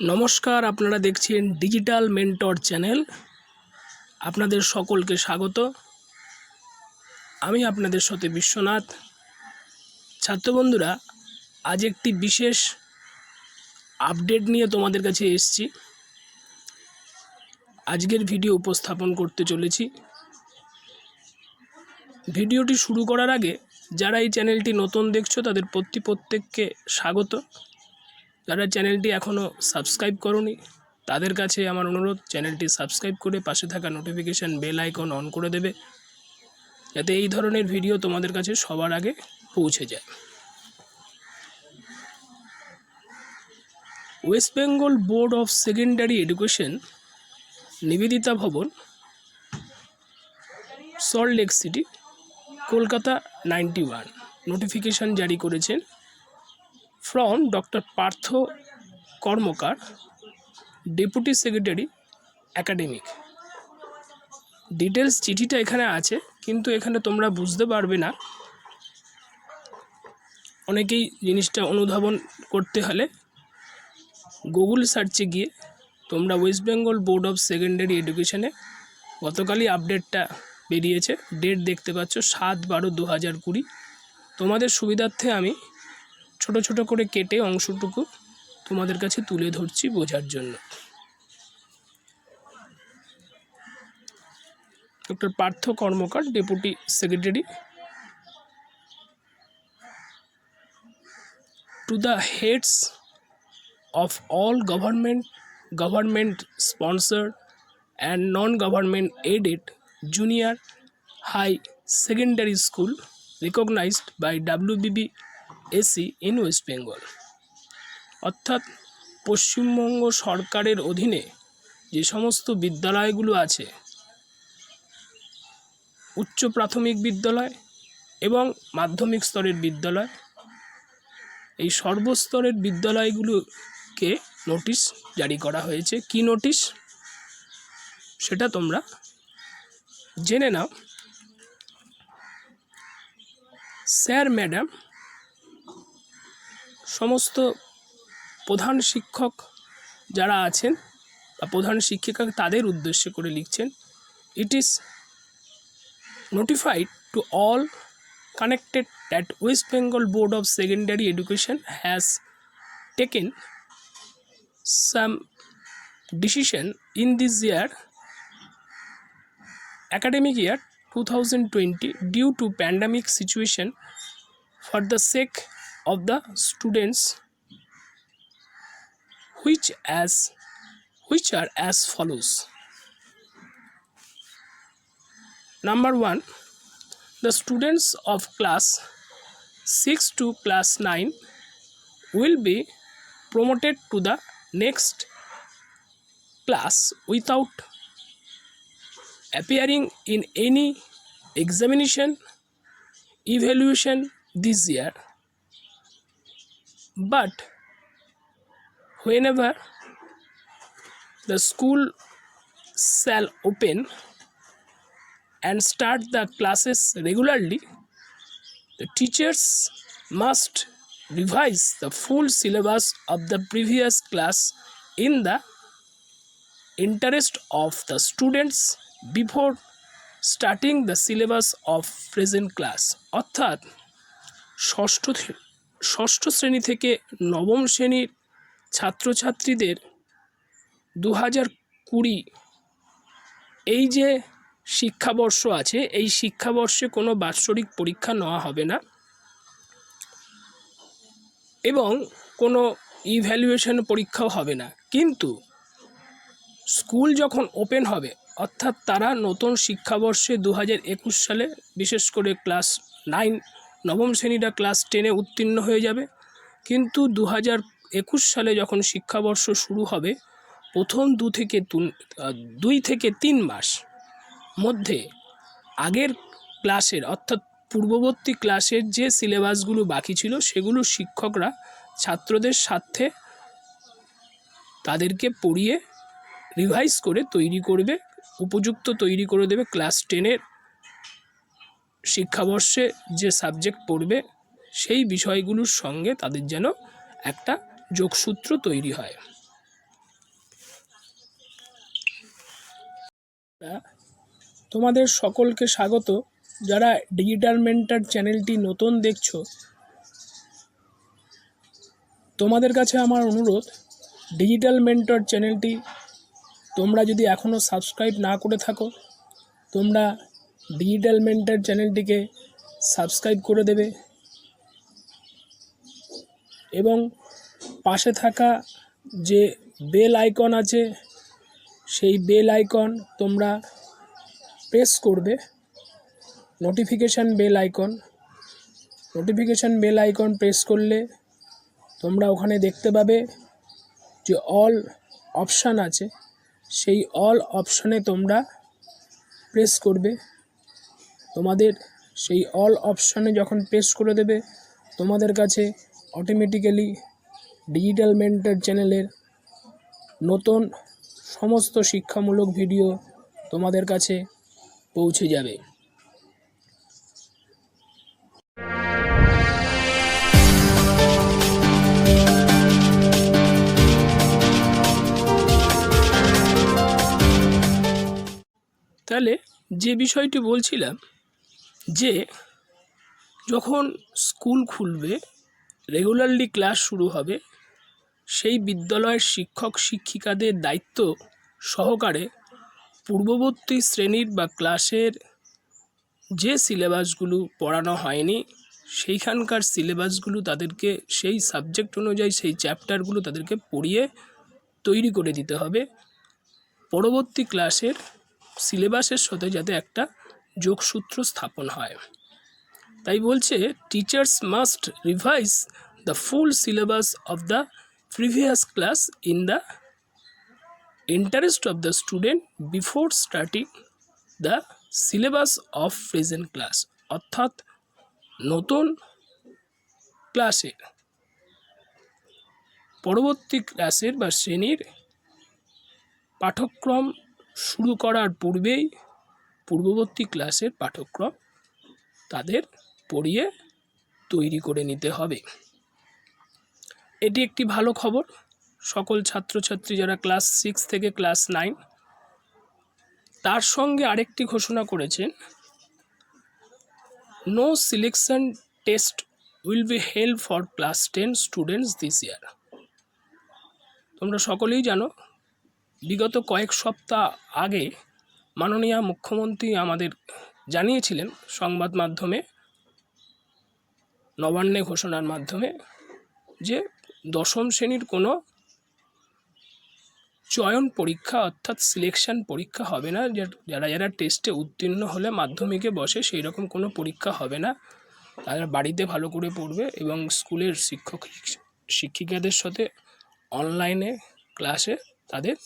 নমস্কার, আপনারা দেখছেন ডিজিটাল মেন্টর চ্যানেল আপনাদের সকলকে স্বাগত। আমি আপনাদের সাথে বিশ্বনাথ। ছাত্রবন্ধুরা আজ একটি বিশেষ আপডেট নিয়ে তোমাদের কাছে এসেছি। আজকের ভিডিও উপস্থাপন করতে চলেছি। ভিডিওটি শুরু করার আগে, যারা এই চ্যানেলটি নতুন দেখছ, তাদের প্রতি প্রত্যেককে স্বাগত। যারা চ্যানেলটি এখনও সাবস্ক্রাইব করনি, তাদের কাছে আমার অনুরোধ, চ্যানেলটি সাবস্ক্রাইব করে পাশে থাকা নোটিফিকেশান বেল আইকন অন করে দেবে, যাতে এই ধরনের ভিডিও তোমাদের কাছে সবার আগে পৌঁছে যায়। West Bengal Board of Secondary Education Nivedita Bhavan Salt Lake City Kolkata ninety one notification জারি করেছেন from doctor Partha Karmakar, deputy secretary academic details চিঠিটা এখানে আছে, কিন্তু এখানে তোমরা বুঝতে পারবে না। অনেকেই জিনিসটা অনুধাবন করতে হলে গুগল সার্চে গিয়ে তোমরা West Bengal Board of Secondary এডুকেশনে গতকালই আপডেটটা বেরিয়েছে। ডেট দেখতে পাচ্ছ, সাত বারো দু হাজার কুড়ি। তোমাদের সুবিধার্থে আমি ছোটো ছোটো করে কেটে অংশটুকু তোমাদের কাছে তুলে ধরছি বোঝার জন্য। Doctor Partha Karmakar, deputy secretary. To the heads of all government government sponsor and non government aided junior high secondary school recognised by WBB SE in West Bengal অর্থাৎ পশ্চিমবঙ্গ সরকারের অধীনে যে সমস্ত বিদ্যালয়গুলো আছে, উচ্চ প্রাথমিক বিদ্যালয় এবং মাধ্যমিক স্তরের বিদ্যালয়, এই সর্বস্তরের বিদ্যালয়গুলোকে নোটিশ জারি করা হয়েছে। কি নোটিশ সেটা তোমরা জেনে নাও। স্যার ম্যাডাম সমস্ত প্রধান শিক্ষক যারা আছেন বা প্রধান শিক্ষিকা তাদের উদ্দেশ্য করে লিখছেন it is notified to all connected at West Bengal Board of Secondary Education has taken some decision in this year academic year two thousand twenty due to pandemic situation for the sake of the students which as which are as follows number 1 the students of class 6 to class 9 will be promoted to the next class without appearing in any examination evaluation this year but whenever the school shall open and start the classes regularly, the teachers must revise the full syllabus of the previous class in the interest of the students before starting the syllabus of present class অর্থাৎ ষষ্ঠ ষষ্ঠ শ্রেণি থেকে নবম শ্রেণির ছাত্রছাত্রীদের দু হাজার কুড়ি এই যে শিক্ষাবর্ষ আছে, এই শিক্ষাবর্ষে কোনো বাৎসরিক পরীক্ষা নেওয়া হবে না এবং কোনো ইভ্যালুয়েশন পরীক্ষাও হবে না। কিন্তু স্কুল যখন ওপেন হবে, অর্থাৎ তারা নতুন শিক্ষাবর্ষে দু হাজার একুশ সালে, বিশেষ করে ক্লাস নাইন নবম শ্রেণীরা ক্লাস টেনে উত্তীর্ণ হয়ে যাবে। কিন্তু দু হাজার একুশ সালে যখন শিক্ষাবর্ষ শুরু হবে, প্রথম দু থেকে দুই থেকে তিন মাস মধ্যে আগের ক্লাসের অর্থাৎ পূর্ববর্তী ক্লাসের যে সিলেবাসগুলো বাকি ছিল, সেগুলো শিক্ষকরা ছাত্রদের সাথে তাদেরকে পড়িয়ে রিভাইজ করে তৈরি করবে, উপযুক্ত তৈরি করে দেবে ক্লাস টেনের শিক্ষাবর্ষে যে সাবজেক্ট পড়বে, সেই বিষয়গুলোর সঙ্গে তাদের যেন একটা যোগসূত্র তৈরি হয়। তোমাদের সকলকে স্বাগত। যারা ডিজিটাল মেন্টার চ্যানেলটি নতুন দেখছ, তোমাদের কাছে আমার অনুরোধ ডিজিটাল মেন্টর চ্যানেলটি তোমরা যদি এখনও সাবস্ক্রাইব না করে থাকো, তোমরা ডিজিটাল মেন্টর চ্যানেলটিকে সাবস্ক্রাইব করে দেবে এবং পাশে থাকা যে বেল আইকন আছে, সেই বেল আইকন তোমরা প্রেস করবে। Notification bell icon notification bell icon press করলে তোমরা ওখানে দেখতে পাবে যে অল অপশান আছে। সেই অল অপশানে তোমরা প্রেস করবে। তোমাদের সেই অল অপশানে যখন প্রেস করে দেবে, তোমাদের কাছে অটোমেটিক্যালি ডিজিটাল মেন্টার চ্যানেলের নতুন সমস্ত শিক্ষামূলক ভিডিও তোমাদের কাছে পৌঁছে যাবে। তাহলে যে বিষয়টি বলছিলাম যে যখন স্কুল খুলবে রেগুলারলি ক্লাস শুরু হবে, সেই বিদ্যালয়ের শিক্ষক শিক্ষিকাদের দায়িত্ব সহকারে পূর্ববর্তী শ্রেণির বা ক্লাসের যে সিলেবাসগুলো পড়ানো হয়নি, সেইখানকার সিলেবাসগুলো তাদেরকে, সেই সাবজেক্ট অনুযায়ী সেই চ্যাপ্টারগুলো তাদেরকে পড়িয়ে তৈরি করে দিতে হবে। পরবর্তী ক্লাসের সিলেবাসের সাথে যাতে একটা যোগসূত্র স্থাপন হয়। তাই বলছে teachers must revise the full syllabus of the previous class in the interest of the student before starting the syllabus of present class অর্থাৎ নতুন ক্লাসের পরবর্তী ক্লাসের বা শ্রেণির পাঠ্যক্রম শুরু করার পূর্বেই পূর্ববর্তী ক্লাসের পাঠ্যক্রম তাদের পড়িয়ে তৈরি করে নিতে হবে। এটি একটি ভালো খবর। সকল ছাত্রছাত্রী যারা ক্লাস সিক্স থেকে ক্লাস নাইন, তার সঙ্গে আরেকটি ঘোষণা করেছেন no selection test will be help for class ten students this year তোমরা সকলেই জানো, বিগত কয়েক সপ্তাহ আগে মাননীয় মুখ্যমন্ত্রী আমাদের জানিয়েছিলেন সংবাদ মাধ্যমে, নবান্নে ঘোষণার মাধ্যমে যে দশম শ্রেণির কোনো চয়ন পরীক্ষা অর্থাৎ সিলেকশন পরীক্ষা হবে না যারা যারা টেস্টে উত্তীর্ণ হলে মাধ্যমিকে বসে সেই রকম কোনো পরীক্ষা হবে না। তারা বাড়িতে ভালো করে পড়বে এবং স্কুলের শিক্ষক শিক্ষিকাদের সাথে অনলাইনে ক্লাসে তাদের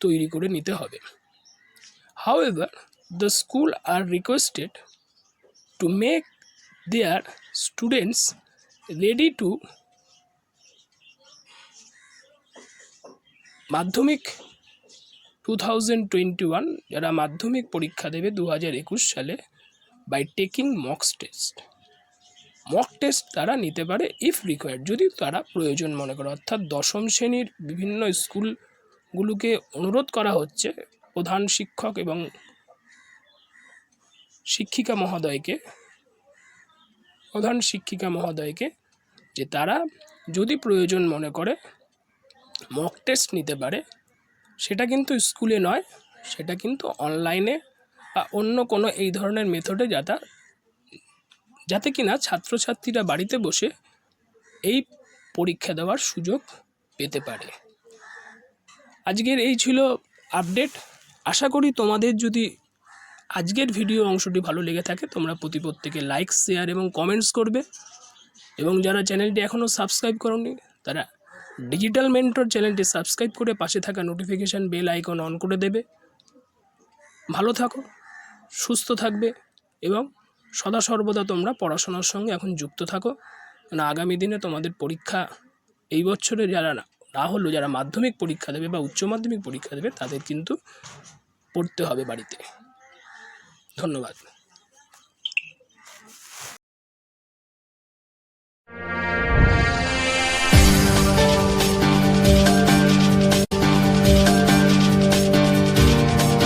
তৈরি করে নিতে হবে। However, the school are requested to make their students ready to Madhyamik two thousand twenty one যারা মাধ্যমিক পরীক্ষা দেবে দু হাজার একুশ সালে by taking mocks test mock test তারা নিতে পারে ইফ রিকোয়ার্ড যদি তারা প্রয়োজন মনে করে। অর্থাৎ দশম শ্রেণির বিভিন্ন স্কুলগুলোকে অনুরোধ করা হচ্ছে প্রধান শিক্ষক এবং শিক্ষিকা মহোদয়কে, প্রধান শিক্ষিকা মহোদয়কে, যে তারা যদি প্রয়োজন মনে করে মক টেস্ট নিতে পারে, সেটা কিন্তু স্কুলে নয়, সেটা কিন্তু অনলাইনে বা অন্য কোনো এই ধরনের মেথডে যাতা যাতে কিনা ছাত্রছাত্রীরা বাড়িতে বসে এই পরীক্ষা দেওয়ার সুযোগ পেতে পারে। আজকের এই ছিল আপডেট আশা করি তোমাদের যদি আজকের ভিডিও অংশটি ভালো লেগে থাকে, তোমরা প্রতি প্রত্যেকে লাইক শেয়ার এবং কমেন্টস করবে। এবং যারা চ্যানেলটি এখনও সাবস্ক্রাইব করনি, তারা ডিজিটাল মেন্টর চ্যানেলটি সাবস্ক্রাইব করে পাশে থাকা নোটিফিকেশান বেল আইকন অন করে দেবে। ভালো থাকো, সুস্থ থাকবে এবং সদা সর্বদা তোমরা পড়াশোনার সঙ্গে এখন যুক্ত থাকো। না, আগামী দিনে তোমাদের পরীক্ষা এই বছরে যারা না হলো যারা মাধ্যমিক পরীক্ষা দেবে বা উচ্চ মাধ্যমিক পরীক্ষা দেবে তাদের কিন্তু পড়তে হবে বাড়িতে। ধন্যবাদ।